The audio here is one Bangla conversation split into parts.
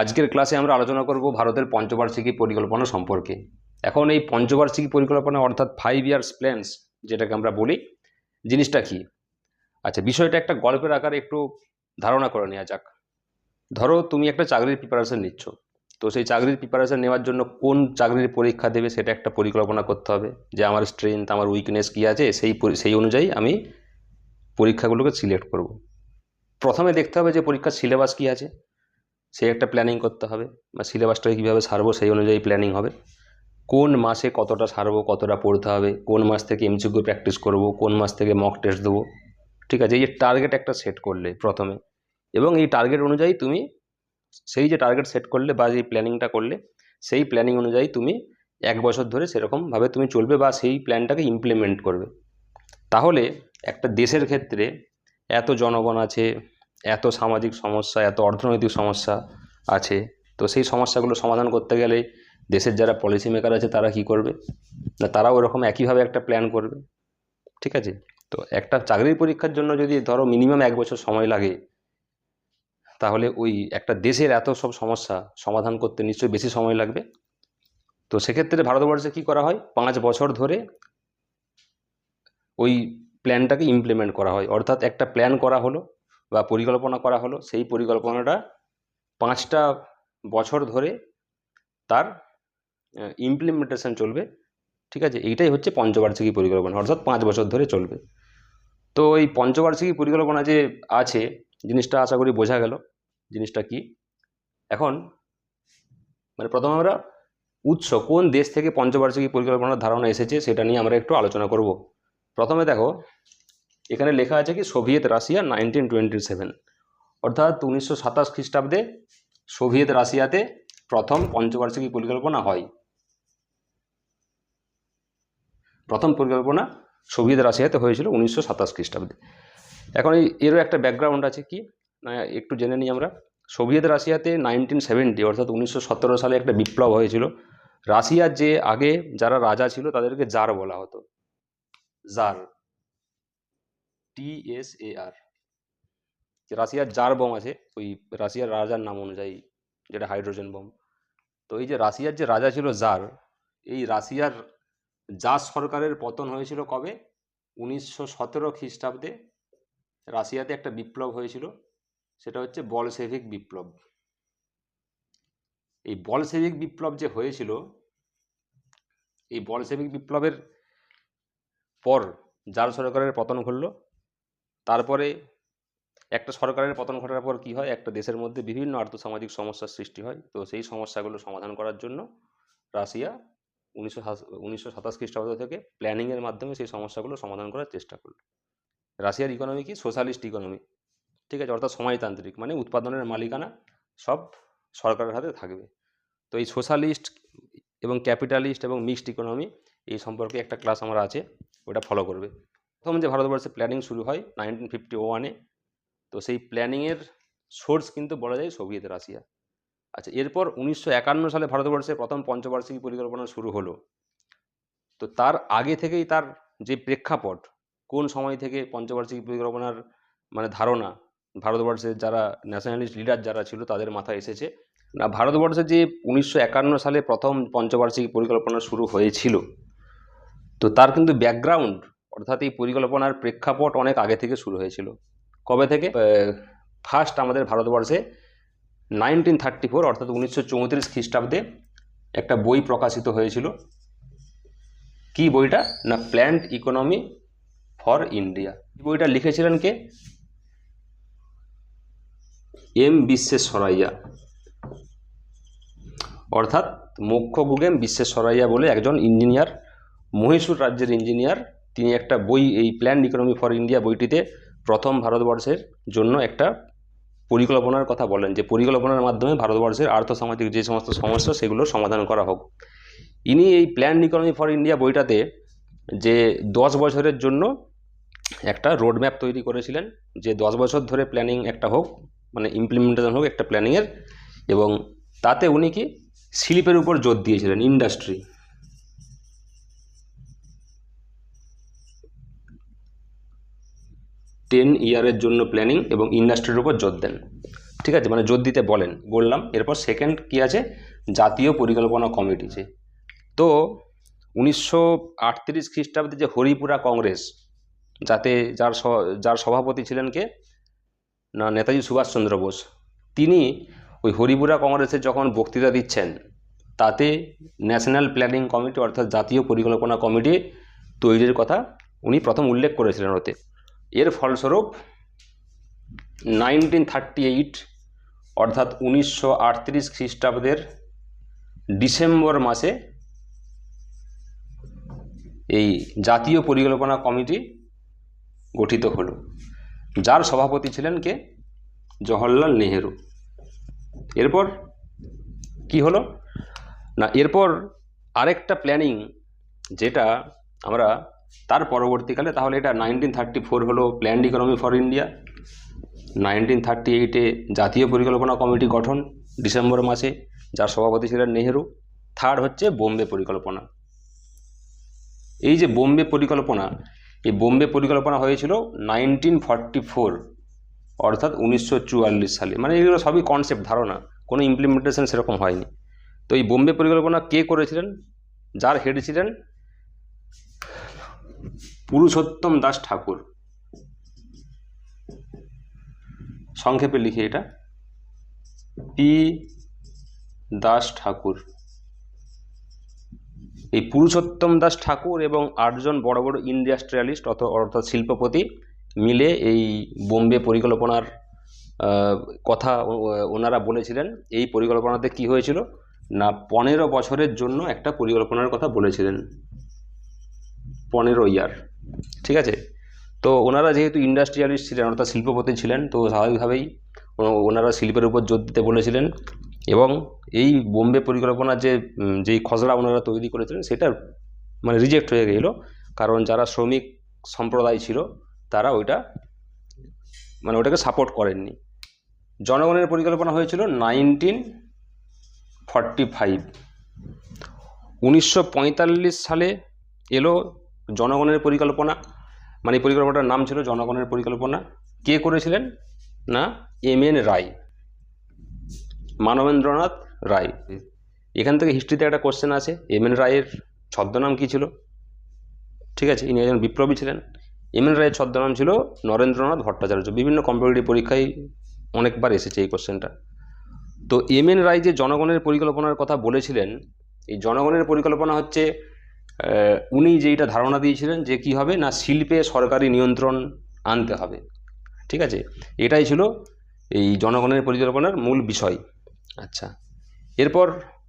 আজকের ক্লাসে আমরা আলোচনা করব ভারতের পঞ্চবার্ষিকী পরিকল্পনা সম্পর্কে। এখন এই পঞ্চবার্ষিকী পরিকল্পনা অর্থাৎ ফাইভ ইয়ার্স প্ল্যানস যেটাকে আমরা বলি, জিনিসটা কি? আচ্ছা বিষয়টা একটা গল্পের আকারে একটু ধারণা করে নেওয়া যাক। ধরো তুমি একটা চাকরির প্রিপারেশন নিচ্ছ। তো সেই চাকরির প্রিপারেশন নেওয়ার জন্য কোন চাকরির পরীক্ষা দেবে সেটা একটা পরিকল্পনা করতে হবে, যে আমার স্ট্রেংথ আমার উইকনেস কী আছে, সেই সেই অনুযায়ী আমি পরীক্ষাগুলোকে সিলেক্ট করব। প্রথমে দেখতে হবে যে পরীক্ষার সিলেবাস কী আছে। সেই একটা প্ল্যানিং করতে হবে বা সিলেবাসটাকে কীভাবে সারবো সেই অনুযায়ী প্ল্যানিং হবে। কোন মাসে কতটা সারবো, কতটা পড়তে হবে, কোন মাস থেকে এমসিকিউ প্র্যাকটিস করব, কোন মাস থেকে মক টেস্ট দেবো, ঠিক আছে? এই যে টার্গেট একটা সেট করলে প্রথমে এবং এই টার্গেট অনুযায়ী তুমি সেই যে টার্গেট সেট করলে বা যে প্ল্যানিংটা করলে সেই প্ল্যানিং অনুযায়ী তুমি এক বছর ধরে সেরকমভাবে তুমি চলবে বা সেই প্ল্যানটাকে ইমপ্লিমেন্ট করবে। তাহলে একটা দেশের ক্ষেত্রে এত জনগণ আছে এত সামাজিক সমস্যা, এত অর্থনৈতিক সমস্যা আছে। তো সেই সমস্যাগুলো সমাধান করতে গেলে দেশের যারা পলিসি মেকার আছে তারা কি করবে? না তারা ওরকম একইভাবে একটা প্ল্যান করবে। ঠিক আছে? তো একটা চাকরির পরীক্ষার জন্য যদি ধরো মিনিমাম এক বছর সময় লাগে, তাহলে ওই একটা দেশের এত সব সমস্যা সমাধান করতে নিশ্চয়ই বেশি সময় লাগবে। তো সেক্ষেত্রে ভারতবর্ষে কি করা হয়? পাঁচ বছর ধরে ওই প্ল্যানটাকে ইমপ্লিমেন্ট করা হয়। অর্থাৎ একটা প্ল্যান করা হলো বা পরিকল্পনা করা হলো, সেই পরিকল্পনাটা পাঁচটা বছর ধরে তার ইমপ্লিমেন্টেশন চলবে। ঠিক আছে? এইটাই হচ্ছে পঞ্চবার্ষিকী পরিকল্পনা, অর্থাৎ পাঁচ বছর ধরে চলবে। তো এই পঞ্চবার্ষিকী পরিকল্পনা যে আছে, জিনিসটা আশা করি বোঝা গেল, জিনিসটা কি? এখন মানে প্রথমে আমরা উৎস, কোন দেশ থেকে পঞ্চবার্ষিকী পরিকল্পনার ধারণা এসেছে, সেটা নিয়ে আমরা একটু আলোচনা করব। প্রথমে দেখো এখানে লেখা আছে কি, Soviet Russia nineteen twenty seven. অর্থাৎ উনিশশো সাতাশ খ্রিস্টাব্দে সোভিয়েত রাশিয়াতে প্রথম পঞ্চবার্ষিকী পরিকল্পনা হয়। প্রথম পরিকল্পনা সোভিয়েত রাশিয়াতে হয়েছিল উনিশশো সাতাশ খ্রিস্টাব্দে। এখন এরও একটা ব্যাকগ্রাউন্ড আছে কি, না, একটু জেনে নিই আমরা। সোভিয়েত রাশিয়াতে নাইনটিন সেভেন্টি, অর্থাৎ উনিশশো সতেরো সালে একটা বিপ্লব হয়েছিল। রাশিয়ার যে আগে যারা রাজা ছিল তাদেরকে জার বলা হতো। জার। টি এস এ আর রাশিয়ার জার বোম আছে, ওই রাশিয়ার রাজার নাম অনুযায়ী যেটা হাইড্রোজেন বোম তো এই যে রাশিয়ার যে রাজা ছিল জার, এই রাশিয়ার জার সরকারের পতন হয়েছিল কবে? উনিশশো সতেরো খ্রিস্টাব্দে রাশিয়াতে একটা বিপ্লব হয়েছিল, সেটা হচ্ছে বলসেভিক বিপ্লব। এই বলসেভিক বিপ্লব যে হয়েছিল, এই বলসেভিক বিপ্লবের পর জার সরকারের পতন ঘটলো। তারপরে একটা সরকারের পতন ঘটার পর কি হয়? একটা দেশের মধ্যে বিভিন্ন আর্থসামাজিক সমস্যার সৃষ্টি হয়। তো সেই সমস্যাগুলো সমাধান করার জন্য রাশিয়া উনিশশো উনিশশো সাতাশ খ্রিস্টাব্দ থেকে প্ল্যানিংয়ের মাধ্যমে সেই সমস্যাগুলো সমাধান করার চেষ্টা করল। রাশিয়ার ইকোনমি কি? সোশ্যালিস্ট ইকোনমি ঠিক আছে? অর্থাৎ সময়তান্ত্রিক মানে উৎপাদনের মালিকানা সব সরকারের হাতে থাকবে। তো এই সোশ্যালিস্ট এবং ক্যাপিটালিস্ট এবং মিক্সড ইকোনমি এই সম্পর্কে একটা ক্লাস আমার আছে, ওটা ফলো করবে। প্রথম যে ভারতবর্ষে প্ল্যানিং শুরু হয় নাইনটিন ফিফটি ওয়ানে তো সেই প্ল্যানিংয়ের সোর্স কিন্তু বলা যায় সোভিয়েত রাশিয়া। আচ্ছা এরপর উনিশশো একান্ন সালে ভারতবর্ষে প্রথম পঞ্চবার্ষিকী পরিকল্পনা শুরু হলো। তো তার আগে থেকেই তার যে প্রেক্ষাপট, কোন সময় থেকে পঞ্চবার্ষিকী পরিকল্পনার মানে ধারণা ভারতবর্ষের যারা ন্যাশনালিস্ট লিডার যারা ছিল তাদের মাথায় এসেছে, না ভারতবর্ষে যে উনিশশো একান্ন সালে প্রথম পঞ্চবার্ষিকী পরিকল্পনা শুরু হয়েছিল, তো তার কিন্তু ব্যাকগ্রাউন্ড অর্থাৎ এই পরিকল্পনার প্রেক্ষাপট অনেক আগে থেকে শুরু হয়েছিল। কবে থেকে? ফার্স্ট আমাদের ভারতবর্ষে নাইনটিন থার্টি ফোর অর্থাৎ উনিশশো চৌত্রিশ খ্রিস্টাব্দে একটা বই প্রকাশিত হয়েছিল। কি বইটা? না প্ল্যান্ট ইকোনমি ফর ইন্ডিয়া এই বইটা লিখেছিলেন কে? এম বিশ্বেশ্বরাইয়া। অর্থাৎ মোক্ষগুগেম বিশ্বেশ্বরাইয়া বলে একজন ইঞ্জিনিয়ার, মহীশূর রাজ্যের ইঞ্জিনিয়ার তিনি একটা বই, এই প্ল্যান ইকোনমি ফর ইন্ডিয়া বইটিতে প্রথম ভারতবর্ষের জন্য একটা পরিকল্পনার কথা বলেন, যে পরিকল্পনার মাধ্যমে ভারতবর্ষের আর্থসামাজিক যে সমস্ত সমস্যা, সেগুলো সমাধান করা হোক। ইনি এই প্ল্যান ইকোনমি ফর ইন্ডিয়া বইটাতে যে দশ বছরের জন্য একটা রোড ম্যাপ তৈরি করেছিলেন, যে দশ বছর ধরে প্ল্যানিং একটা হোক মানে ইমপ্লিমেন্টেশন হোক, একটা প্ল্যানিংয়ের এবং তাতে উনি কি শিল্পের উপর জোর দিয়েছিলেন ইন্ডাস্ট্রি টেন ইয়ারের জন্য প্ল্যানিং এবং ইন্ডাস্ট্রির উপর জোর দেন। ঠিক আছে? মানে জোর দিতে বলেন। বললাম, এরপর সেকেন্ড কি আছে? জাতীয় পরিকল্পনা কমিটি যে। তো উনিশশো আটত্রিশ খ্রিস্টাব্দে যে হরিপুরা কংগ্রেস, যাতে যার যার সভাপতি ছিলেন কে? না, নেতাজি সুভাষচন্দ্র বোস। তিনি ওই হরিপুরা কংগ্রেসে যখন বক্তৃতা দিচ্ছেন, তাতে ন্যাশনাল প্ল্যানিং কমিটি অর্থাৎ জাতীয় পরিকল্পনা কমিটি তৈরির কথা উনি প্রথম উল্লেখ করেছিলেন ওতে। এর ফলস্বরূপ নাইনটিন থার্টি এইট অর্থাৎ উনিশশো আটত্রিশ খ্রিস্টাব্দের ডিসেম্বর মাসে এই জাতীয় পরিকল্পনা কমিটি গঠিত হলো। যার সভাপতি ছিলেন কে? জওহরলাল নেহেরু। এরপর কি হলো? না, এরপর আরেকটা প্ল্যানিং যেটা আমরা তার পরবর্তীকালে তাহলে এটা নাইনটিন থার্টি ফোর হলো planned economy for India nineteen thirty এইটে জাতীয় পরিকল্পনা কমিটি গঠন ডিসেম্বর মাসে, যার সভাপতি ছিলেন নেহেরু থার্ড হচ্ছে বোম্বে পরিকল্পনা। এই যে বোম্বে পরিকল্পনা, এই বোম্বে পরিকল্পনা হয়েছিল নাইনটিন ফর্টি ফোর অর্থাৎ উনিশশো চুয়াল্লিশ সালে। মানে এগুলো সবই কনসেপ্ট ধারণা, কোনো ইমপ্লিমেন্টেশন সেরকম হয়নি। তো এই বোম্বে পরিকল্পনা কে করেছিলেন? যার হেড ছিলেন পুরুষোত্তম দাস ঠাকুর। সংক্ষেপে লিখে এটা। পি দাস ঠাকুর। এই পুরুষোত্তম দাস ঠাকুর এবং আটজন বড় বড় ইন্ডাস্ট্রিয়ালিস্ট অর্থাৎ শিল্পপতি মিলে এই বোম্বে পরিকল্পনার কথা ওনারা বলেছিলেন, এই পরিকল্পনাতে কি হয়েছিল? না, পনেরো বছরের জন্য একটা পরিকল্পনার কথা বলেছিলেন। পনেরো ইয়ার। ঠিক আছে? তো ওনারা যেহেতু ইন্ডাস্ট্রিয়ালিস্ট ছিলেন, অর্থাৎ শিল্পপতি ছিলেন, তো স্বাভাবিকভাবেই ওনারা শিল্পের উপর জোর দিতে বলেছিলেন এবং এই বোম্বে পরিকল্পনার যে যেই খসড়া ওনারা তৈরি করেছিলেন, সেটা মানে রিজেক্ট হয়ে গেল। কারণ যারা শ্রমিক সম্প্রদায় ছিল, তারা ওইটা মানে ওটাকে সাপোর্ট করেননি। জনগণের পরিকল্পনা হয়েছিল নাইনটিন ফর্টি ফাইভ উনিশশো পঁয়তাল্লিশ সালে এলো জনগণের পরিকল্পনা মানে পরিকল্পনাটার নাম ছিল জনগণের পরিকল্পনা। কে করেছিলেন? না, এম এন রায়। মানবেন্দ্রনাথ রায়। এখান থেকে হিস্ট্রিতে একটা কোশ্চেন আছে, এম এন রায়ের ছদ্মনাম কী ছিল? ঠিক আছে, ইনি একজন বিপ্লবী ছিলেন। এম এন রায়ের ছদ্মনাম ছিল নরেন্দ্রনাথ ভট্টাচার্য। বিভিন্ন কম্পিটিটিভ পরীক্ষায় অনেকবার এসেছে এই কোশ্চেনটা তো এম এন রায় যে জনগণের পরিকল্পনার কথা বলেছিলেন, এই জনগণের পরিকল্পনা হচ্ছে উনি যেইটা ধারণা দিয়েছিলেন যে কি হবে, না শিল্পে সরকারি নিয়ন্ত্রণ আনতে হবে। ঠিক আছে? এটাই ছিল এই জনগণের পরিকল্পনার মূল বিষয়। আচ্ছা। এরপর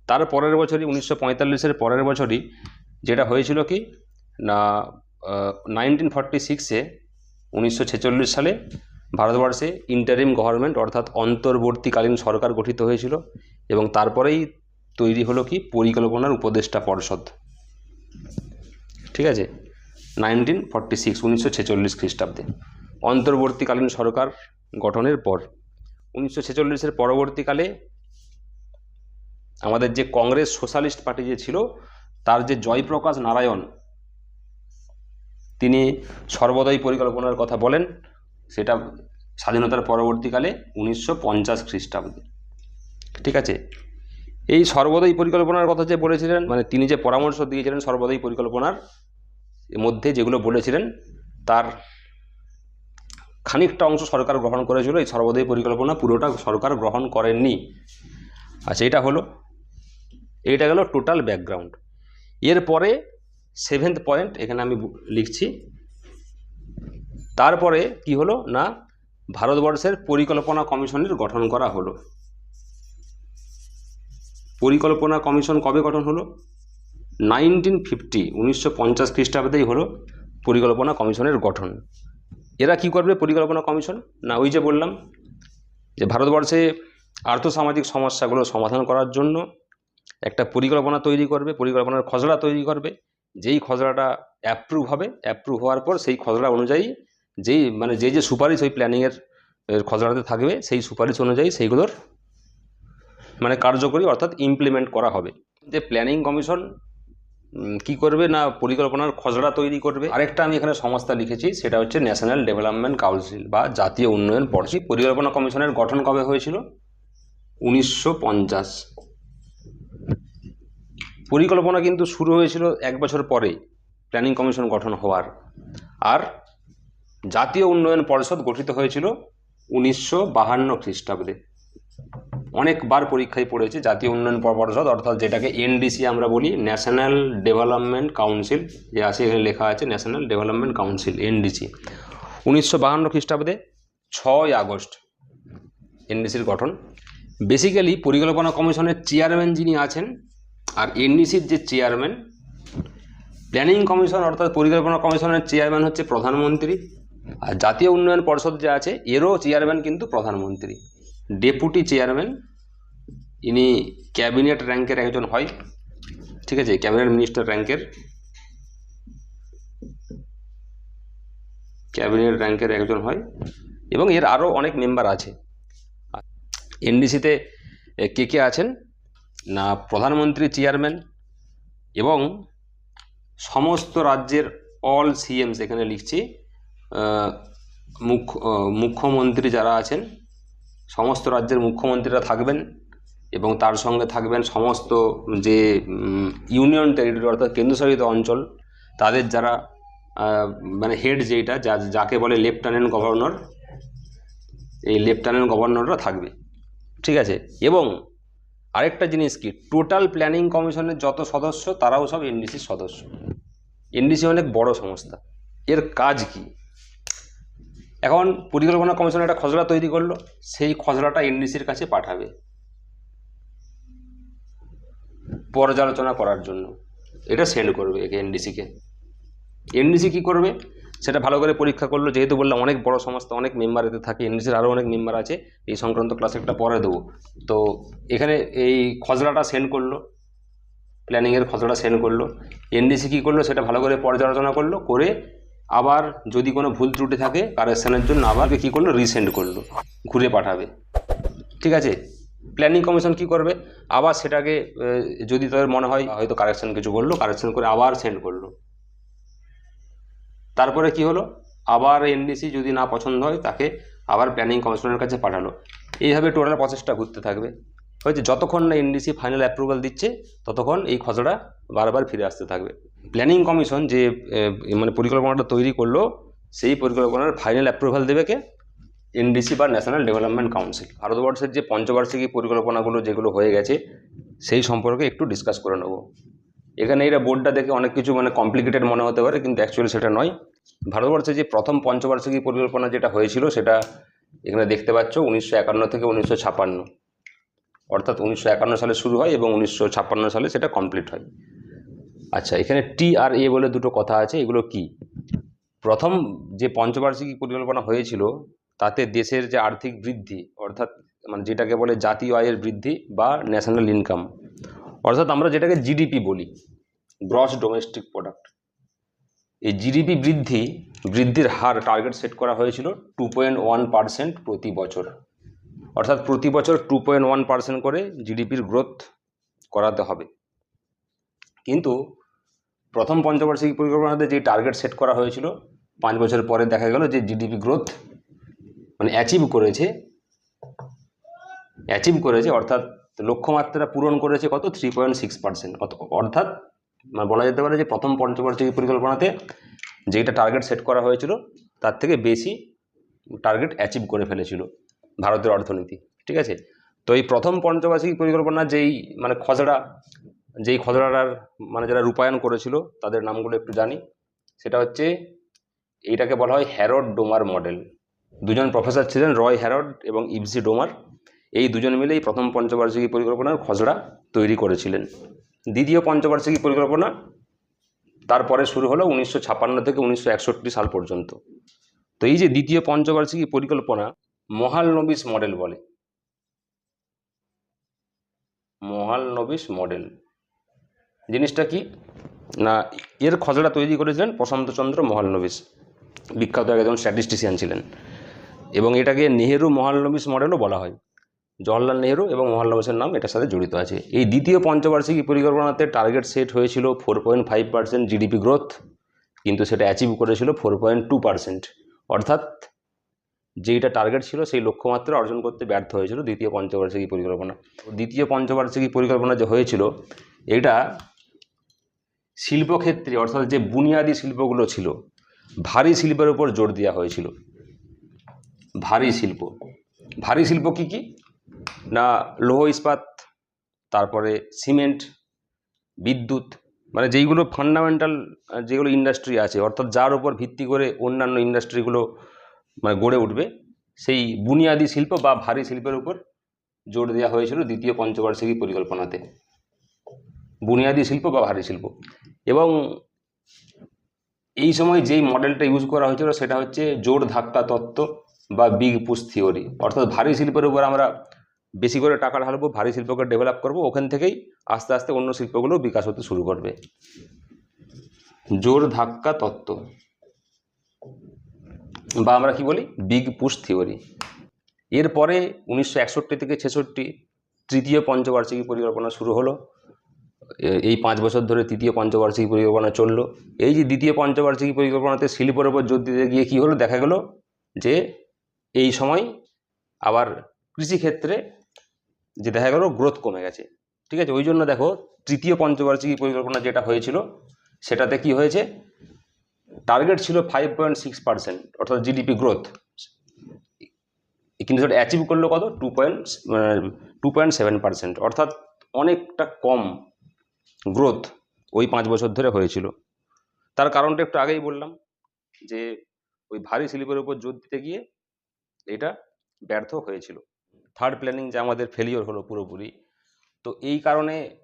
তার পরের বছরই, উনিশশো পঁয়তাল্লিশের পরের বছরই যেটা হয়েছিল কি, না নাইনটিন ফর্টি সিক্সে উনিশশো ছেচল্লিশ সালে ভারতবর্ষে ইন্টারিম গভর্নমেন্ট অর্থাৎ অন্তর্বর্তীকালীন সরকার গঠিত হয়েছিল এবং তারপরেই তৈরি হলো কি, পরিকল্পনার উপদেষ্টা পর্ষদ। ঠিক আছে? নাইনটিন ফর্টি সিক্স উনিশশো ছেচল্লিশ খ্রিস্টাব্দে। অন্তর্বর্তীকালীন সরকার গঠনের পর, উনিশশো ছেচল্লিশের পরবর্তীকালে আমাদের যে কংগ্রেস সোশ্যালিস্ট পার্টি যে ছিল, তার যে জয়প্রকাশ নারায়ণ, তিনি সর্বদয় পরিকল্পনার কথা বলেন, সেটা স্বাধীনতার পরবর্তীকালে উনিশশো পঞ্চাশ খ্রিস্টাব্দে। ঠিক আছে? এই সর্বদয় পরিকল্পনার কথা যে বলেছিলেন মানে তিনি যে পরামর্শ দিয়েছিলেন সর্বদয় পরিকল্পনার মধ্যে যেগুলো বলেছিলেন, তার খানিকটা অংশ সরকার গ্রহণ করেছিল। এই সর্বদয় পরিকল্পনা পুরোটা সরকার গ্রহণ করেননি। আচ্ছা এটা হলো, এইটা গেল টোটাল ব্যাকগ্রাউন্ড এরপরে সেভেন্থ পয়েন্ট এখানে আমি লিখছি। তারপরে কি হলো? না, ভারতবর্ষের পরিকল্পনা কমিশনের গঠন করা হলো। পরিকল্পনা কমিশন কবে গঠন হলো? নাইনটিন ফিফটি, উনিশশো পঞ্চাশ খ্রিস্টাব্দেই হলো পরিকল্পনা কমিশনের গঠন। এরা কি করবে পরিকল্পনা কমিশন? না, ওই যে বললাম যে ভারতবর্ষে আর্থসামাজিক সমস্যাগুলো সমাধান করার জন্য একটা পরিকল্পনা তৈরি করবে, পরিকল্পনার খসড়া তৈরি করবে। যেই খসড়াটা অ্যাপ্রুভ হবে অ্যাপ্রুভ হওয়ার পর সেই খসড়া অনুযায়ী যেই মানে যে যে সুপারিশ ওই প্ল্যানিংয়ের খসড়াতে থাকবে, সেই সুপারিশ অনুযায়ী সেইগুলোর মানে কার্যকরী অর্থাৎ ইমপ্লিমেন্ট করা হবে। যে প্ল্যানিং কমিশন কি করবে না পরিকল্পনার খসড়া তৈরি করবে? আরেকটা আমি এখানে সংস্থা লিখেছি, সেটা হচ্ছে ন্যাশনাল ডেভেলপমেন্ট কাউন্সিল বা জাতীয় উন্নয়ন পর্ষদ পরিকল্পনা কমিশনের গঠন কবে হয়েছিল? উনিশশো পঞ্চাশ। পরিকল্পনা কিন্তু শুরু হয়েছিল এক বছর পরে প্ল্যানিং কমিশন গঠন হওয়ার। আর জাতীয় উন্নয়ন পরিষদ গঠিত হয়েছিল উনিশশো বাহান্ন খ্রিস্টাব্দে। অনেকবার পরীক্ষায় পড়েছে জাতীয় উন্নয়ন পরিষদ অর্থাৎ যেটাকে এনডিসি আমরা বলি ন্যাশনাল ডেভেলপমেন্ট কাউন্সিল, যে আছে এখানে লেখা আছে ন্যাশনাল ডেভেলপমেন্ট কাউন্সিল, এনডিসি। উনিশশো বাহান্ন খ্রিস্টাব্দে ছয় আগস্ট এনডিসির গঠন। বেসিক্যালি পরিকল্পনা কমিশনের চেয়ারম্যান যিনি আছেন আর এনডিসির যে চেয়ারম্যান প্ল্যানিং কমিশন অর্থাৎ পরিকল্পনা কমিশনের চেয়ারম্যান হচ্ছে প্রধানমন্ত্রী। আর জাতীয় উন্নয়ন পরিষদ যে আছে, এরও চেয়ারম্যান কিন্তু প্রধানমন্ত্রী। ডেপুটি চেয়ারম্যান, ইনি ক্যাবিনেট র্যাঙ্কের একজন হয় ঠিক আছে, ক্যাবিনেট মিনিস্টার র্যাঙ্কের, ক্যাবিনেট র্যাঙ্কের একজন হয়, এবং এর আরও অনেক মেম্বার আছে। এনডিসিতে কে কে আছেন? না, প্রধানমন্ত্রী চেয়ারম্যান এবং সমস্ত রাজ্যের অল সিএমস এখানে লিখছি মুখ্য মুখ্যমন্ত্রী যারা আছেন সমস্ত রাজ্যের মুখ্যমন্ত্রীরা থাকবেন এবং তার সঙ্গে থাকবেন সমস্ত যে ইউনিয়ন টেরিটরি অর্থাৎ কেন্দ্রশাসিত অঞ্চল, তাদের যারা মানে হেড যেটা যা, যাকে বলে লেফটেন্যান্ট গভর্নর এই লেফটেন্যান্ট গভর্নররা থাকবে। ঠিক আছে? এবং আরেকটা জিনিস কি? টোটাল প্ল্যানিং কমিশনের যত সদস্য, তারাও সব এনডিসির সদস্য। এনডিসি অনেক বড় সংস্থা। এর কাজ কি? এখন পরিকল্পনা কমিশন একটা খসড়া তৈরি করল, সেই খসড়াটা এনডিসির কাছে পাঠাবে। পর্যালোচনা করার জন্য। এটা সেন্ড করবে একে এনডিসিকে এনডিসি কী করবে? সেটা ভালো করে পরীক্ষা করল। যেহেতু বললাম, অনেক বড় সংস্থা, অনেক মেম্বার এতে থাকে। এনডিসির আরও অনেক মেম্বার আছে। এই সংক্রান্ত ক্লাস একটা পরে দেবো। তো এখানে এই খসড়াটা সেন্ড করল। প্ল্যানিংয়ের খসড়া সেন্ড করল। এনডিসি কী করল? সেটা ভালো করে পর্যালোচনা করল, করে আবার যদি কোনো ভুল ত্রুটি থাকে কারেকশানের জন্য আবার কী করল? রিসেন্ড করল, ঘুরে পাঠাবে। ঠিক আছে? প্ল্যানিং কমিশন কি করবে? আবার সেটাকে যদি তাদের মনে হয়, হয়তো কারেকশন কিছু করল কারেকশান করে আবার সেন্ড করল। তারপরে কি হলো? আবার এনডিসি যদি না পছন্দ হয়, তাকে আবার প্ল্যানিং কমিশনের কাছে পাঠালো। এইভাবে টোটাল প্রসেসটা ঘুরতে থাকবে। হয়তো যতক্ষণ না এনডিসি ফাইনাল অ্যাপ্রুভাল দিচ্ছে, ততক্ষণ এই খসড়া বারবার ফিরে আসতে থাকবে। প্ল্যানিং কমিশন যে মানে পরিকল্পনাটা তৈরি করল, সেই পরিকল্পনার ফাইনাল অ্যাপ্রুভাল দেবে কে? এনডিসি বা ন্যাশনাল ডেভেলপমেন্ট কাউন্সিল ভারতবর্ষের যে পঞ্চবার্ষিকী পরিকল্পনাগুলো যেগুলো হয়ে গেছে, সেই সম্পর্কে একটু ডিসকাস করে নেব। এখানে এরা বোর্ডটা দেখে অনেক কিছু মানে কমপ্লিকেটেড মনে হতে পারে, কিন্তু অ্যাকচুয়ালি সেটা নয়। ভারতবর্ষে যে প্রথম পঞ্চবার্ষিকী পরিকল্পনা যেটা হয়েছিল, সেটা এখানে দেখতে পাচ্ছ, উনিশশো একান্ন থেকে উনিশশো ছাপান্ন। অর্থাৎ উনিশশো একান্ন সালে শুরু হয় এবং উনিশশো ছাপ্পান্ন সালে সেটা কমপ্লিট হয়। আচ্ছা এখানে টি আর এ বলে দুটো কথা আছে, এগুলো কি? প্রথম যে পঞ্চবার্ষিকী পরিকল্পনা হয়েছিল, তাতে দেশের যে আর্থিক বৃদ্ধি, অর্থাৎ মানে যেটাকে বলে জাতীয় আয়ের বৃদ্ধি বা ন্যাশনাল ইনকাম অর্থাৎ আমরা যেটাকে জিডিপি বলি গ্রস ডোমেস্টিক প্রোডাক্ট এই জিডিপি বৃদ্ধি, বৃদ্ধির হার টার্গেট সেট করা হয়েছিল টু পয়েন্ট ওয়ান প্রতি বছর। অর্থাৎ প্রতি বছর টু পয়েন্ট ওয়ান করে জিডিপির গ্রোথ করাতে হবে। কিন্তু প্রথম পঞ্চবার্ষিকী পরিকল্পনাতে যে টার্গেট সেট করা হয়েছিল, পাঁচ বছর পরে দেখা গেল যে জিডিপি গ্রোথ মানে অ্যাচিভ করেছে। অ্যাচিভ করেছে, অর্থাৎ লক্ষ্যমাত্রা পূরণ করেছে কত? থ্রি পয়েন্ট সিক্স পার্সেন্ট অর্থাৎ মানে বলা যেতে পারে যে প্রথম পঞ্চবার্ষিকী পরিকল্পনাতে যেটা টার্গেট সেট করা হয়েছিল, তার থেকে বেশি টার্গেট অ্যাচিভ করে ফেলেছিল ভারতের অর্থনীতি। ঠিক আছে? তো এই প্রথম পঞ্চবার্ষিকী পরিকল্পনা যেই মানে খসড়া যেই খসড়াটার মানে যারা রূপায়ণ করেছিল, তাদের নামগুলো একটু জানি। সেটা হচ্ছে, এইটাকে বলা হয় হ্যারড ডোমার মডেল। দুজন প্রফেসর ছিলেন, রয় হ্যারড এবং ইবসি ডোমার। এই দুজন মিলেই প্রথম পঞ্চবার্ষিকী পরিকল্পনার খসড়া তৈরি করেছিলেন। দ্বিতীয় পঞ্চবার্ষিকী পরিকল্পনা তারপরে শুরু হলো উনিশশো ছাপান্ন থেকে উনিশশো একষট্টি সাল পর্যন্ত। তো এই যে দ্বিতীয় পঞ্চবার্ষিকী পরিকল্পনা মহালনবিস মডেল বলে। মহালনবিস মডেল। জিনিসটা কি? না, এর খসড়া তৈরি করেছিলেন প্রশান্তচন্দ্র মহালনবিস বিখ্যাত একজন স্ট্যাটিস্টিশিয়ান ছিলেন। এবং এটাকে নেহেরু মহালনবিস মডেলও বলা হয়। জওয়াহরলাল নেহরু এবং মোহনলাল নাম এটার সাথে জড়িত আছে। এই দ্বিতীয় পঞ্চবার্ষিকী পরিকল্পনাতে টার্গেট সেট হয়েছিল four point five percent GDP growth, কিন্তু সেটা অ্যাচিভ করেছিল ফোর পয়েন্ট টু পার্সেন্ট। অর্থাৎ যেইটা টার্গেট ছিল সেই লক্ষ্যমাত্রা অর্জন করতে ব্যর্থ হয়েছিল দ্বিতীয় পঞ্চবার্ষিকী পরিকল্পনা। দ্বিতীয় পঞ্চবার্ষিকী পরিকল্পনা যে হয়েছিল এটা শিল্পক্ষেত্রে, অর্থাৎ যে বুনিয়াদী শিল্পগুলো ছিল, ভারী শিল্পের উপর জোর দেওয়া হয়েছিল। ভারী শিল্প। ভারী শিল্প কি কি? না, লৌহ ইস্পাত, তারপরে সিমেন্ট, বিদ্যুৎ মানে যেইগুলো ফান্ডামেন্টাল যেগুলো ইন্ডাস্ট্রি আছে, অর্থাৎ যার উপর ভিত্তি করে অন্যান্য ইন্ডাস্ট্রিগুলো মানে গড়ে উঠবে, সেই বুনিয়াদী শিল্প বা ভারী শিল্পের উপর জোর দেওয়া হয়েছিল দ্বিতীয় পঞ্চবার্ষিকী পরিকল্পনাতে। বুনিয়াদী শিল্প বা ভারী শিল্প। এবং এই সময় যেই মডেলটা ইউজ করা হয়েছিল সেটা হচ্ছে জোর ধাক্কা তত্ত্ব বা বিগ পুশ থিওরি অর্থাৎ ভারী শিল্পের উপর আমরা বেশি করে টাকা ঢালবো, ভারী শিল্পকে ডেভেলপ করব, ওখান থেকেই আস্তে আস্তে অন্য শিল্পগুলো বিকাশ হতে শুরু করবে। জোর ধাক্কা তত্ত্ব। বা আমরা কি বলি? বিগ পুশ থিওরি এরপরে উনিশশো একষট্টি থেকে ছেষট্টি তৃতীয় পঞ্চবার্ষিকী পরিকল্পনা শুরু হলো। এই পাঁচ বছর ধরে তৃতীয় পঞ্চবার্ষিকী পরিকল্পনা চলল। এই যে দ্বিতীয় পঞ্চবার্ষিকী পরিকল্পনাতে শিল্পের ওপর জোর দিতে গিয়ে কী হলো? দেখা গেল যে এই সময় আবার কৃষিক্ষেত্রে যে দেখা গেল গ্রোথ কমে গেছে। ঠিক আছে? ওই জন্য দেখো তৃতীয় পঞ্চবার্ষিকী পরিকল্পনা যেটা হয়েছিল, সেটাতে কি হয়েছে? টার্গেট ছিল ফাইভ পয়েন্ট সিক্স পার্সেন্ট অর্থাৎ জিডিপি গ্রোথ কিন্তু সেটা অ্যাচিভ করল কত? Two point two point seven percent অর্থাৎ অনেকটা কম। গ্রোথ ওই পাঁচ বছর ধরে হয়েছিল। তার কারণটা একটু আগেই বললাম যে, ওই ভারী শিল্পের উপর জোর দিতে গিয়ে এটা ব্যর্থ হয়েছিল। থার্ড প্ল্যানিং যে আমাদের ফেলিওর হলো পুরোপুরি। তো এই কারণে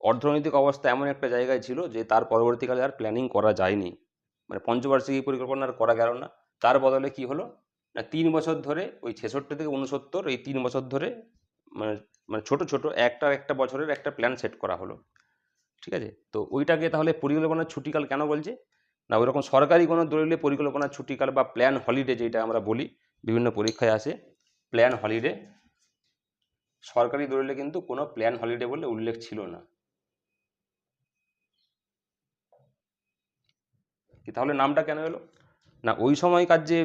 অর্থনৈতিক অবস্থা এমন একটা জায়গায় ছিল যে, তার পরবর্তীকালে আর প্ল্যানিং করা যায়নি। মানে পঞ্চবার্ষিকী পরিকল্পনা আর করা গেল না। তার বদলে কি হলো? না, তিন বছর ধরে ওই ছেষট্টি থেকে উনসত্তর এই তিন বছর ধরে মানে মানে ছোটো ছোটো একটা একটা বছরের একটা প্ল্যান সেট করা হলো। ঠিক আছে? তো ওইটাকে তাহলে পরিকল্পনার ছুটিকাল কেন বলছে? না, ওইরকম সরকারি কোনো দলিলে পরিকল্পনার ছুটিকাল বা প্ল্যান হলিডে যেটা আমরা বলি, বিভিন্ন পরীক্ষায় আসে প্ল্যান হলিডে সরকারি দলিলে কিন্তু কোনো প্ল্যান হলিডে বলে উল্লেখ ছিল না। তাহলে নামটা কেন এলো? না, ওই সময়কার যে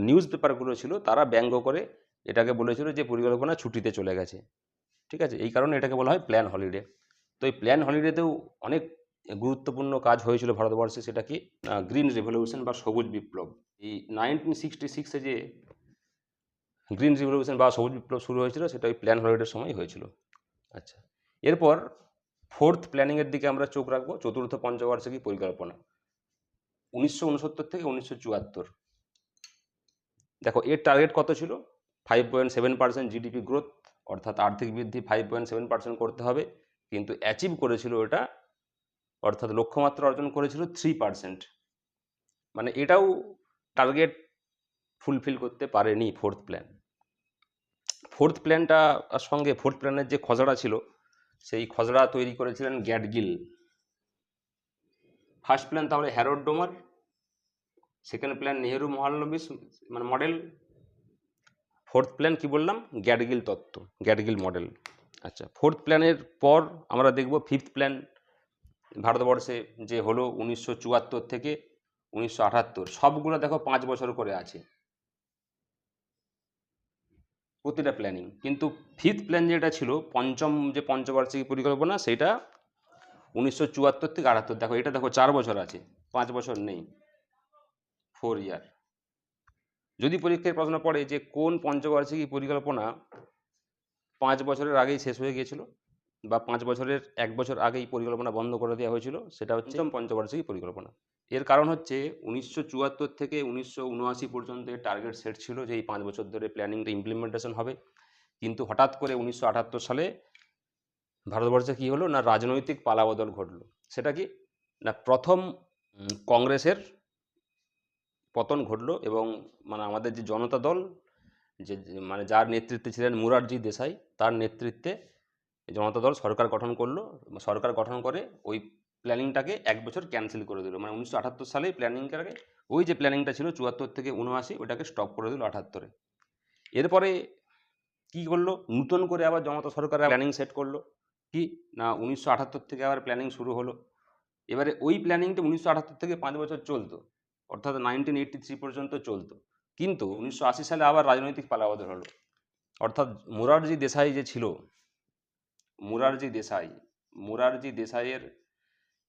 নিউজ পেপারগুলো ছিল, তারা ব্যঙ্গ করে এটাকে বলেছিল যে, পরিকল্পনা ছুটিতে চলে গেছে। ঠিক আছে? এই কারণে এটাকে বলা হয় প্ল্যান হলিডে তো এই প্ল্যান হলিডেতেও অনেক গুরুত্বপূর্ণ কাজ হয়েছিল ভারতবর্ষে, সেটা কি? গ্রিন রেভলিউশন বা সবুজ বিপ্লব। এই নাইনটিন সিক্সটি সিক্সে যে গ্রিন রিভলিউশন বা সবুজ বিপ্লব শুরু হয়েছিল, সেটা ওই প্ল্যান হলিডের সময় হয়েছিল। আচ্ছা এরপর ফোর্থ প্ল্যানিংয়ের দিকে আমরা চোখ রাখব, চতুর্থ পঞ্চবার্ষিকী পরিকল্পনা। উনিশশো উনসত্তর থেকে উনিশশো চুয়াত্তর। দেখো, এর টার্গেট কত ছিল? Five point seven percent GDP growth অর্থাৎ আর্থিক বৃদ্ধি ফাইভ পয়েন্ট সেভেন পার্সেন্ট করতে হবে। কিন্তু অ্যাচিভ করেছিল এটা, অর্থাৎ লক্ষ্যমাত্রা অর্জন করেছিল থ্রি পার্সেন্ট মানে এটাও টার্গেট ফুলফিল করতে পারেনি ফোর্থ প্ল্যান ফোর্থ প্ল্যানটা সঙ্গে ফোর্থ প্ল্যানের যে খসড়া ছিল, সেই খসড়া তৈরি করেছিলেন গ্যাডগিল ফার্স্ট প্ল্যান তাহলে Harrod Domar second plan Nehru Mahalanobis মানে মডেল ফোর্থ প্ল্যান কি বললাম? গ্যাডগিল তত্ত্ব গ্যাডগিল মডেল আচ্ছা ফোর্থ প্ল্যানের পর আমরা দেখব ফিফথ প্ল্যান ভারতবর্ষে যে হলো উনিশশো চুয়াত্তর থেকে উনিশশো আটাত্তর। সবগুলো দেখো পাঁচ বছর করে আছে। প্রতিটা প্ল্যানিং কিন্তু ফিফথ প্ল্যান যেটা ছিল, পঞ্চম যে পঞ্চবার্ষিকী পরিকল্পনা, সেটা উনিশশো চুয়াত্তর থেকে আটাত্তর। দেখো, এটা দেখো চার বছর আছে, পাঁচ বছর নেই। ফোর ইয়ার যদি পরীক্ষায় প্রশ্ন পড়ে যে কোন পঞ্চবার্ষিকী পরিকল্পনা পাঁচ বছরের আগেই শেষ হয়ে গিয়েছিল বা পাঁচ বছরের এক বছর আগেই পরিকল্পনা বন্ধ করে দেওয়া হয়েছিল সেটা হচ্ছে পঞ্চবার্ষিকী পরিকল্পনা। এর কারণ হচ্ছে উনিশশো চুয়াত্তর থেকে উনিশশো উনআশি পর্যন্ত টার্গেট সেট ছিল যে এই পাঁচ বছর ধরে প্ল্যানিংটা ইমপ্লিমেন্টেশন হবে। কিন্তু হঠাৎ করে উনিশশো আটাত্তর সালে ভারতবর্ষে কী হলো না রাজনৈতিক পালাবদল ঘটলো? সেটা কি? না প্রথম কংগ্রেসের পতন ঘটলো এবং মানে আমাদের যে জনতা দল যে মানে যার নেতৃত্বে ছিলেন মুরারজি দেশাই, তার নেতৃত্বে জনতা দল সরকার গঠন করল। সরকার গঠন করে ওই প্ল্যানিংটাকে এক বছর ক্যান্সেল করে দিল। মানে উনিশশো আটাত্তর সালেই প্ল্যানিংটাকে, ওই যে প্ল্যানিংটা ছিল চুয়াত্তর থেকে উনআশি ওটাকে স্টপ করে দিল আটাত্তরে। এরপরে কি করল? নতুন করে আবার জনতা সরকার প্ল্যানিং সেট করল কি, না উনিশশো আটাত্তর থেকে আবার প্ল্যানিং শুরু হলো। এবারে ওই প্ল্যানিংটা উনিশশো আটাত্তর থেকে পাঁচ বছর চলতো। অর্থাৎ নাইনটিন এইটটি থ্রি পর্যন্ত চলতো। কিন্তু উনিশশো আশি সালে আবার রাজনৈতিক পালাবদল হলো। অর্থাৎ মোরারজি দেশাই যে ছিল, মোরারজি দেশাই, মোরারজি দেশাইয়ের,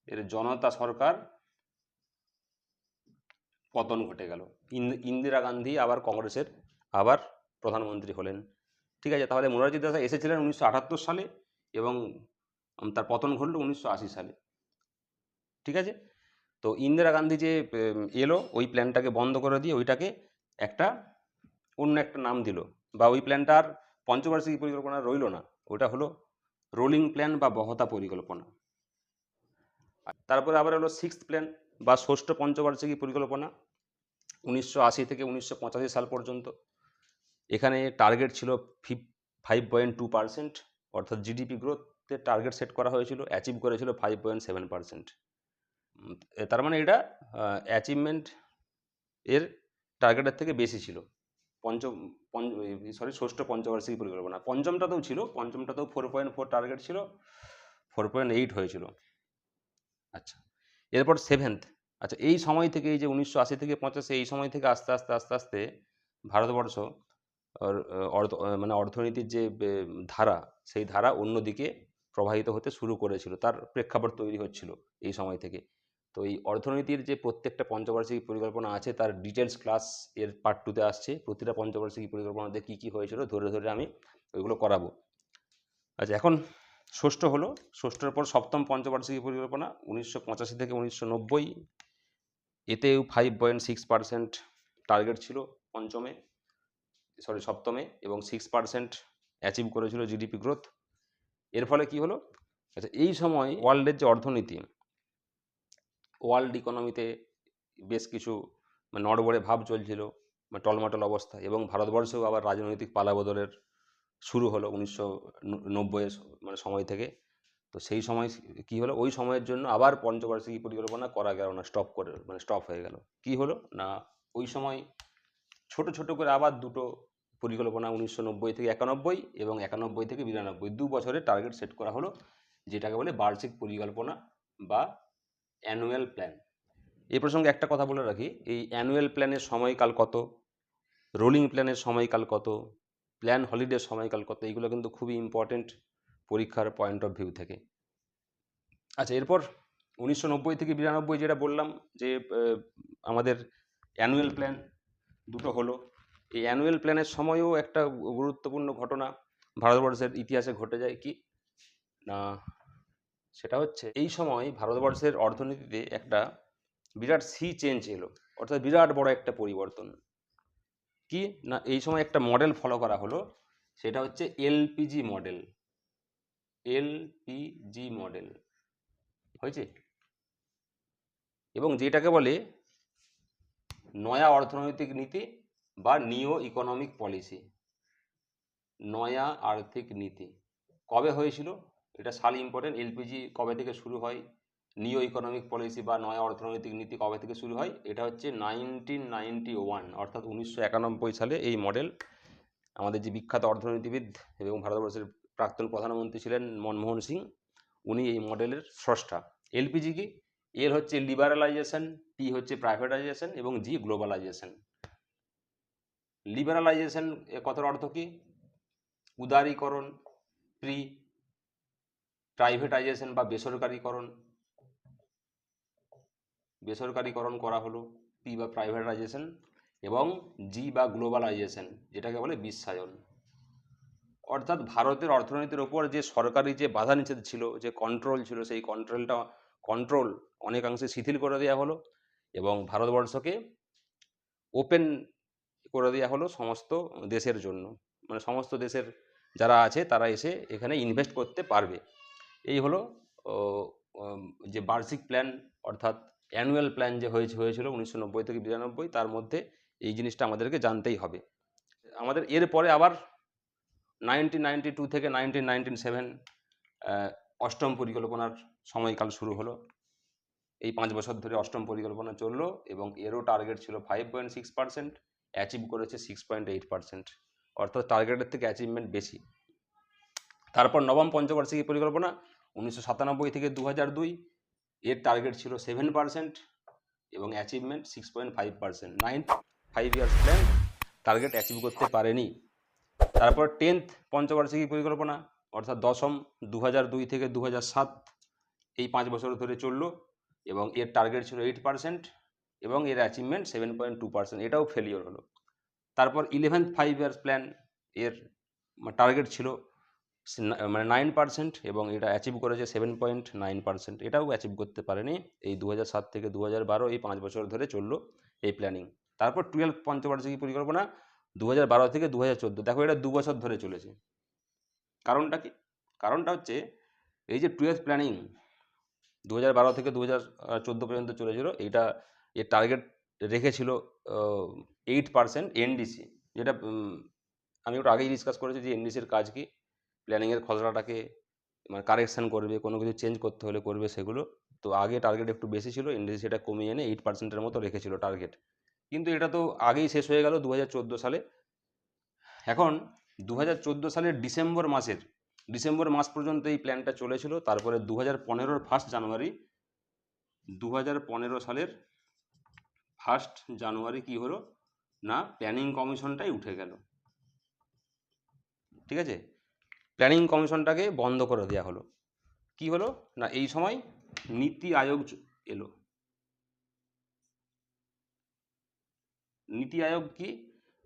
এর জনতা সরকার পতন ঘটে গেল। ইন- ইন্দিরা গান্ধী আবার কংগ্রেসের আবার প্রধানমন্ত্রী হলেন। ঠিক আছে, তাহলে মোরারজি দেশাই এসেছিলেন উনিশশো আটাত্তর সালে এবং তার পতন ঘটল উনিশশো আশি সালে। ঠিক আছে? তো ইন্দিরা গান্ধী যে এলো, ওই প্ল্যানটাকে বন্ধ করে দিয়ে ওইটাকে একটা, অন্য একটা নাম দিল। বা ওই প্ল্যানটা আর পঞ্চবার্ষিকী পরিকল্পনা রইল না। ওটা হলো রোলিং প্ল্যান বা বহতা পরিকল্পনা। তারপরে আবার হলো সিক্সথ প্ল্যান বা ষষ্ঠ পঞ্চবার্ষিকী পরিকল্পনা, উনিশশো আশি থেকে উনিশশো পঁচাশি সাল পর্যন্ত। এখানে টার্গেট ছিল fif five point two percent অর্থাৎ জিডিপি গ্রোথের টার্গেট সেট করা হয়েছিল অ্যাচিভ করেছিল ফাইভ পয়েন্ট সেভেন পার্সেন্ট তার মানে এটা অ্যাচিভমেন্ট এর টার্গেটের থেকে বেশি ছিল। পঞ্চম সরি ষষ্ঠ পঞ্চবার্ষিকী পরিকল্পনা। পঞ্চমটাতেও ছিল, পঞ্চমটাতেও ফোর পয়েন্ট ফোর টার্গেট ছিল ফোর পয়েন্ট এইট হয়েছিল। আচ্ছা এরপর সেভেন্থ আচ্ছা এই সময় থেকে, এই যে উনিশশো আশি থেকে পঁচাশি, এই সময় থেকে আস্তে আস্তে আস্তে আস্তে ভারতবর্ষ অর- অর্থ মানে অর্থনীতির যে ধারা, সেই ধারা অন্যদিকে প্রবাহিত হতে শুরু করেছিল। তার প্রেক্ষাপট তৈরি হচ্ছিল এই সময় থেকে। তো এই অর্থনীতির যে প্রত্যেকটা পঞ্চবার্ষিকী পরিকল্পনা আছে, তার ডিটেলস ক্লাস এর পার্ট টুতে আসছে। প্রতিটা পঞ্চবার্ষিকী পরিকল্পনাতে কী কী হয়েছিল ধরে ধরে আমি ওইগুলো করাবো। আচ্ছা এখন ষষ্ঠ হলো। ষষ্ঠের পর সপ্তম পঞ্চবার্ষিকী পরিকল্পনা, উনিশশো পঁচাশি থেকে উনিশশো নব্বই। এতেও five point six percent target ছিল পঞ্চমে সরি সপ্তমে এবং সিক্স পার্সেন্ট অ্যাচিভ করেছিল জিডিপি গ্রোথ এর ফলে কি হলো? আচ্ছা এই সময় ওয়ার্ল্ডের যে অর্থনীতি ওয়ার্ল্ড ইকোনমিতে বেশ কিছু মানে নড়বড়ে ভাব চলছিল মানে টলমটল অবস্থা এবং ভারতবর্ষেও আবার রাজনৈতিক পালাবদলের শুরু হলো উনিশশো নব্বইয়ের মানে সময় থেকে। তো সেই সময় কি হলো? ওই সময়ের জন্য আবার পঞ্চবার্ষিকী পরিকল্পনা করা গেল না স্টপ করে মানে স্টপ হয়ে গেল। কি হলো? না, ওই সময় ছোট ছোট করে আবার দুটো পরিকল্পনা উনিশশো নব্বই থেকে একানব্বই এবং একানব্বই থেকে বিরানব্বই, দু বছরের টার্গেট সেট করা হলো, যেটাকে বলে বার্ষিক পরিকল্পনা বা অ্যানুয়াল প্ল্যান। এই প্রসঙ্গে একটা কথা বলে রাখি, এই অ্যানুয়াল প্ল্যানের সময়কাল কত? রোলিং প্ল্যানের সময়কাল কত? প্ল্যান হলিডের সময়কাল কত? এইগুলো কিন্তু খুবই ইম্পর্টেন্ট পরীক্ষার পয়েন্ট অফ ভিউ থেকে। আচ্ছা এরপর উনিশশো নব্বই থেকে বিরানব্বই যেটা বললাম যে আমাদের অ্যানুয়াল প্ল্যান দুটো হলো। এই অ্যানুয়াল প্ল্যানের সময়ও একটা গুরুত্বপূর্ণ ঘটনা। ভারতবর্ষের ইতিহাসে ঘটে যায় কি? না সেটা হচ্ছে এই সময় ভারতবর্ষের অর্থনীতিতে একটা বিরাট সি চেঞ্জ এলো। অর্থাৎ বিরাট বড় একটা পরিবর্তন। কি? না, এই সময় একটা মডেল ফলো করা হলো। সেটা হচ্ছে এলপিজি মডেল এলপিজি মডেল হয়েছে? এবং যেটাকে বলে নয়া অর্থনৈতিক নীতি বা নিও ইকোনমিক পলিসি নয়া আর্থিক নীতি। কবে হয়েছিল? এটা সাল ইম্পর্টেন্ট এলপিজি কবে থেকে শুরু হয়? নিও ইকোনমিক পলিসি বা নয়া অর্থনৈতিক নীতি কবে থেকে শুরু হয়? এটা হচ্ছে নাইনটিন নাইনটি ওয়ান অর্থাৎ উনিশশো একানব্বই সালে এই মডেল আমাদের যে বিখ্যাত অর্থনীতিবিদ এবং ভারতবর্ষের প্রাক্তন প্রধানমন্ত্রী ছিলেন মনমোহন সিং, উনি এই মডেলের স্রষ্টা। এলপিজি কি? এর হচ্ছে লিবারালাইজেশন পি হচ্ছে প্রাইভেটাইজেশন এবং জি গ্লোবালাইজেশন লিবারালাইজেশন কথার অর্থ কি? উদারীকরণ প্রি প্রাইভেটাইজেশন বা বেসরকারীকরণ বেসরকারীকরণ করা হলো পি বা প্রাইভেটাইজেশন এবং জি বা গ্লোবালাইজেশন যেটাকে বলে বিশ্বায়ন। অর্থাৎ ভারতের অর্থনীতির ওপর যে সরকারি যে বাধা নিষেধ ছিল, যে কন্ট্রোল ছিল, সেই কন্ট্রোলটা কন্ট্রোল অনেকাংশে শিথিল করে দেওয়া হলো এবং ভারতবর্ষকে ওপেন করে দেওয়া হলো সমস্ত দেশের জন্য। মানে সমস্ত দেশের যারা আছে, তারা এসে এখানে ইনভেস্ট করতে পারবে। এই হলো যে বার্ষিক প্ল্যান অর্থাৎ অ্যানুয়াল প্ল্যান যে হয়েছে, হয়েছিল উনিশশো নব্বই থেকে বিরানব্বই, তার মধ্যে এই জিনিসটা আমাদেরকে জানতেই হবে। আমাদের এরপরে আবার নাইনটিন নাইনটি টু থেকে নাইনটিন নাইনটিন সেভেন অষ্টম পরিকল্পনার সময়কাল শুরু হলো। এই পাঁচ বছর ধরে অষ্টম পরিকল্পনা চলল এবং এরও টার্গেট ছিল five point six percent achieve করেছে সিক্স পয়েন্ট এইট পার্সেন্ট অর্থাৎ টার্গেটের থেকে অ্যাচিভমেন্ট বেশি। তারপর নবম পঞ্চবার্ষিকী পরিকল্পনা উনিশশো সাতানব্বই থেকে দু দুই, এর টার্গেট ছিল সেভেন পার্সেন্ট এবং achievement six point five percent ninth five years plan target achieve করতে পারেনি। তারপর টেন্থ পঞ্চবার্ষিকী পরিকল্পনা, অর্থাৎ দশম দু দুই থেকে দু সাত, এই পাঁচ বছর ধরে চলল এবং এর টার্গেট ছিল এইট পার্সেন্ট এবং এর achievement seven point two percent এটাও ফেলিওর হলো। তারপর ইলেভেন্থ ফাইভ ইয়ার্স প্ল্যান এর টার্গেট ছিল মানে নাইন পার্সেন্ট এবং এটা অ্যাচিভ করেছে সেভেন পয়েন্ট নাইন পার্সেন্ট। এটাও অ্যাচিভ করতে পারেনি। এই দু সাত থেকে দু বারো এই পাঁচ বছর ধরে চলল এই প্ল্যানিং তারপর টুয়েলভ পঞ্চবার্ষিকী পরিকল্পনা? দু বারো থেকে দু হাজার চোদ্দ। দেখো এটা দু বছর ধরে চলেছে। কারণটা কি? কারণটা হচ্ছে এই যে টুয়েলভ প্ল্যানিং দু বারো থেকে দু চোদ্দ পর্যন্ত চলেছিল এইটা এর টার্গেট রেখেছিল এইট পার্সেন্ট এনডিসি যেটা আমি ওটা আগেই ডিসকাস করেছি যে এনডিসির কাজ কি? প্ল্যানিংয়ের খসড়াটাকে মানে কারেকশান করবে, কোনো কিছু চেঞ্জ করতে হলে করবে সেগুলো। তো আগে টার্গেট একটু বেশি ছিল এনডিসি সেটা কমিয়ে এনে এইট পার্সেন্টের মতো রেখেছিল টার্গেট কিন্তু এটা তো আগেই শেষ হয়ে গেল দু হাজার চোদ্দ সালে। এখন দু হাজার চোদ্দ সালের ডিসেম্বর মাসের, ডিসেম্বর মাস পর্যন্ত এই প্ল্যানটা চলেছিল। তারপরে দু হাজার পনেরোর ফার্স্ট জানুয়ারি দু হাজার পনেরো সালের ফার্স্ট জানুয়ারি কি হলো? না প্ল্যানিং কমিশনটাই উঠে গেল। ঠিক আছে? প্ল্যানিং কমিশনটাকে বন্ধ করে দেওয়া হলো। কি হলো? না, এই সময় নীতি আয়োগ এলো। নীতি আয়োগ কি?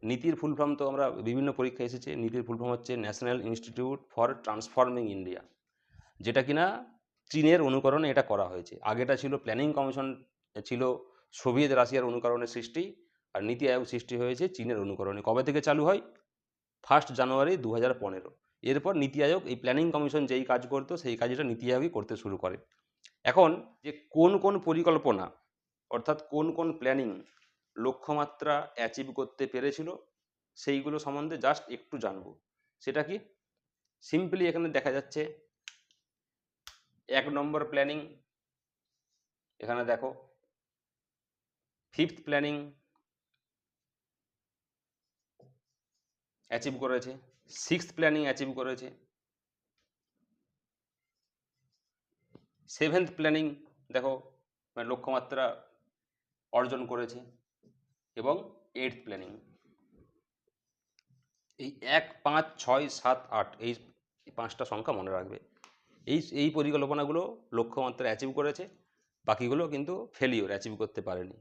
নীতির ফুল ফর্ম তো আমরা বিভিন্ন পরীক্ষা এসেছে। নীতির ফুল ফর্ম হচ্ছে national institute for transforming India যেটা কিনা চীনের অনুকরণে এটা করা হয়েছে। আগেটা ছিল প্ল্যানিং কমিশন ছিল সোভিয়েত রাশিয়ার অনুকরণে সৃষ্টি, আর নীতি আয়োগ সৃষ্টি হয়েছে চীনের অনুকরণে। কবে থেকে চালু হয়? ফার্স্ট জানুয়ারি দু হাজার পনেরো। এরপর নীতি আয়োগ, এই প্ল্যানিং কমিশন যেই কাজ করতো, সেই কাজটা নীতি আয়োগই করতে শুরু করে। এখন যে কোন কোন পরিকল্পনা, অর্থাৎ কোন কোন প্ল্যানিং লক্ষ্যমাত্রা অ্যাচিভ করতে পেরেছিল, সেইগুলো সম্বন্ধে জাস্ট একটু জানব। সেটা কি? সিম্পলি এখানে দেখা যাচ্ছে, এক নম্বর প্ল্যানিং এখানে দেখো ফিফথ প্ল্যানিং অ্যাচিভ করেছে। সিক্সথ প্ল্যানিং অ্যাচিভ করেছে। সেভেন্থ প্ল্যানিং দেখো মানে লক্ষ্যমাত্রা অর্জন করেছে এবং এইটথ প্ল্যানিং এই এক, পাঁচ, ছয়, সাত, আট, এই পাঁচটা সংখ্যা মনে রাখবে। এই এই পরিকল্পনাগুলো লক্ষ্যমাত্রা অ্যাচিভ করেছে, বাকিগুলো কিন্তু ফেলিওর অ্যাচিভ করতে পারেনি।